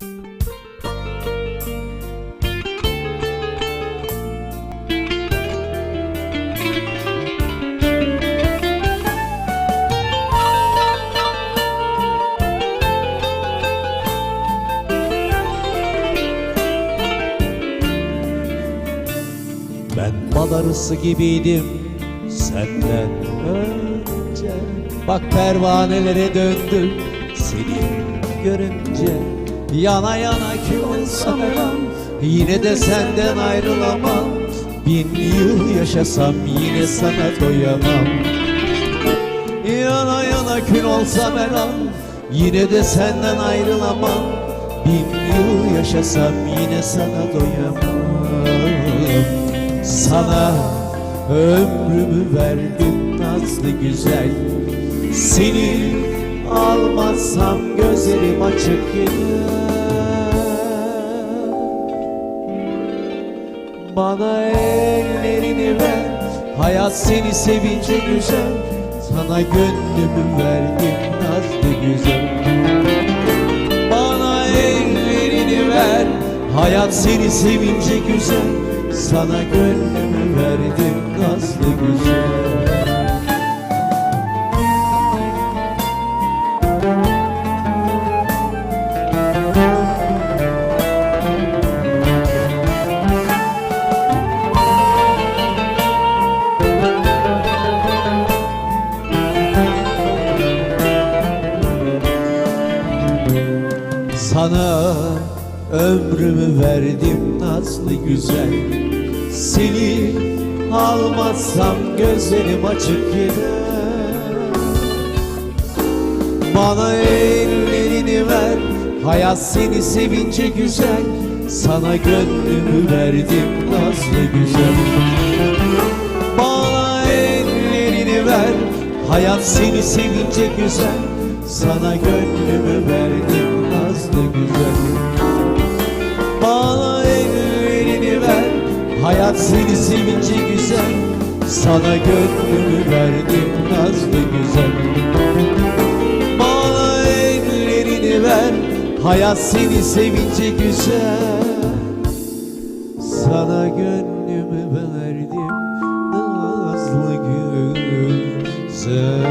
Ben bal gibiydim senden önce. Bak pervanelere döndüm seni görünce Yana yana kül olsam elam Yine de senden ayrılamam. Bin yıl yaşasam yine sana doyamam. Yana yana kül olsam elam Yine de senden ayrılamam. Bin yıl yaşasam yine sana doyamam. Sana ömrümü verdim nazlı güzel. Seni almazsam gözlerim açık gider Bana ellerini ver Hayat seni sevince güzel. Sana gönlümü verdim nazlı güzel. Bana ellerini ver Hayat seni sevince güzel. Sana gönlümü verdim nazlı güzel Sana ömrümü verdim nazlı güzel. Seni almazsam gözlerim açık gider. Bana ellerini ver Hayat seni sevince güzel. Sana gönlümü verdim nazlı güzel. Bana ellerini ver Hayat seni sevince güzel. Sana gönlümü verdim Hayat seni sevince güzel. Sana gönlümü verdim nazlı güzel. Bana ellerini ver Hayat seni sevince güzel. Sana gönlümü verdim Nazlı güzel